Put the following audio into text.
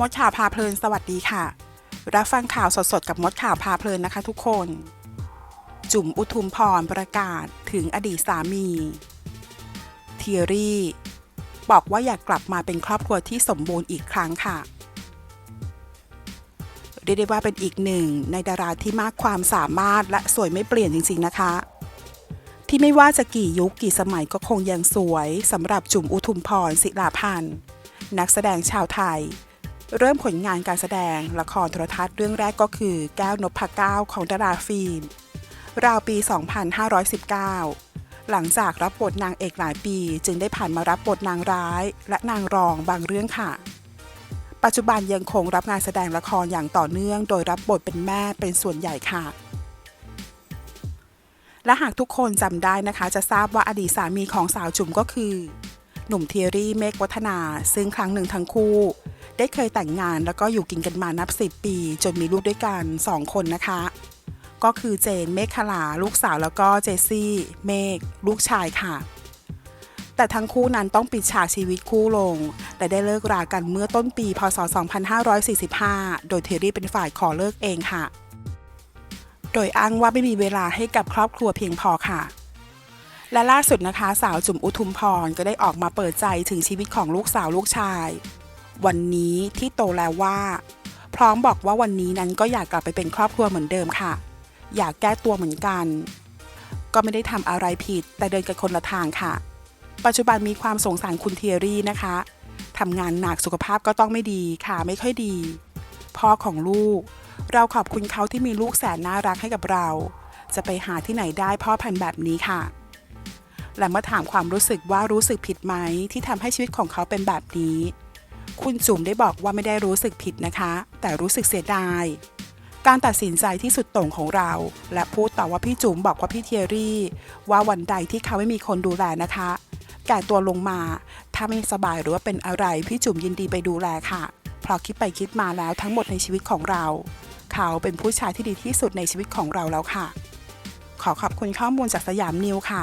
มดข่าวพาเพลินสวัสดีค่ะ รับฟังข่าวสดๆ กับมดข่าวพาเพลินนะคะทุกคน จุ๋มอุทุมพรประกาศถึงอดีตสามีเทียรี่ บอกว่าอยากกลับมาเป็นครอบครัวที่สมบูรณ์อีกครั้งค่ะเรียกได้ว่าเป็นอีกหนึ่งในดาราที่มากความสามารถและสวยไม่เปลี่ยนจริงๆนะคะ ที่ไม่ว่าจะกี่ยุคกี่สมัยก็คงยังสวยสำหรับจุ๋มอุทุมพรศิลาพันธ์นักแสดงชาวไทย เริ่มผลงานการแสดงละครโทรทัศน์เรื่องแรกก็คือแก้วนพเก้าของดาราฟิล์มราวปี 2519 หลังจากรับบทนางเอกหลายปีจึงได้ผ่านมารับบทนางร้าย และนางรองบางเรื่องค่ะ ปัจจุบันยังคงรับงานแสดงละครอย่างต่อเนื่อง โดยรับบทเป็นแม่เป็นส่วนใหญ่ค่ะ และหากทุกคนจำได้นะคะ จะทราบว่าอดีตสามีของสาวจุ๋มก็คือ หนุ่มเทียรี่เมฆวัฒนา ซึ่งครั้งหนึ่งทั้งคู่ ได้เคยแต่งงานแล้วก็อยู่กินกันมานับ 10 ปี จนมีลูกด้วยกัน 2 คนนะคะ ก็คือเจนเมฆขลาลูกสาวแล้วก็เจสซี่ เมฆลูกชายค่ะ แต่ทั้งคู่นั้นต้องปิดฉากชีวิตคู่ลงและได้เลิกรากันเมื่อต้นปี พศ 2545 โดยเทยรี่เป็นฝ่ายขอเลิกเองค่ะ โดยอ้างว่าไม่มีเวลาให้กับครอบครัวเพียงพอค่ะและล่าสุดนะคะ สาวจุ๋มอุทุมพรก็ได้ออกมาเปิดใจถึงชีวิตของลูกสาวลูกชาย วันนี้ที่โตแล้วว่า พร้อมบอกว่าวันนี้นั้นก็อยากกลับไปเป็นครอบครัวเหมือนเดิมค่ะ อยากแก้ตัวเหมือนกัน ก็ไม่ได้ทำอะไรผิดแต่เดินกันคนละทางค่ะ ปัจจุบันมีความสงสารคุณเทียรี่นะคะทำงานหนักสุขภาพก็ต้องไม่ดีขาไม่ค่อยดี พ่อของลูก เราขอบคุณเขาที่มีลูกแสนน่ารักให้กับเรา จะไปหาที่ไหนได้พ่อพันธุ์แบบนี้ค่ะ และเมื่อถามความรู้สึกว่ารู้สึกผิดไหมที่ทำให้ชีวิตของเขาเป็นแบบนี้ คุณจุ๋มได้บอกว่าไม่ได้รู้สึกผิดนะคะ แต่รู้สึกเสียดาย การตัดสินใจที่สุดโต่งของเรา และพูดต่อว่าพี่จุ๋มบอกว่าพี่เทียรี่ ว่าวันใดที่เขาไม่มีคนดูแลนะคะ แก่ตัวลงมา ถ้าไม่สบายหรือว่าเป็นอะไรพี่จุ๋มยินดีไปดูแลค่ะเพราะคิดไปคิดมาแล้วทั้งหมดในชีวิตของเรา เขาเป็นผู้ชายที่ดีที่สุดในชีวิตของเราแล้วค่ะ ขอขอบคุณข้อมูลจากสยามนิวค่ะ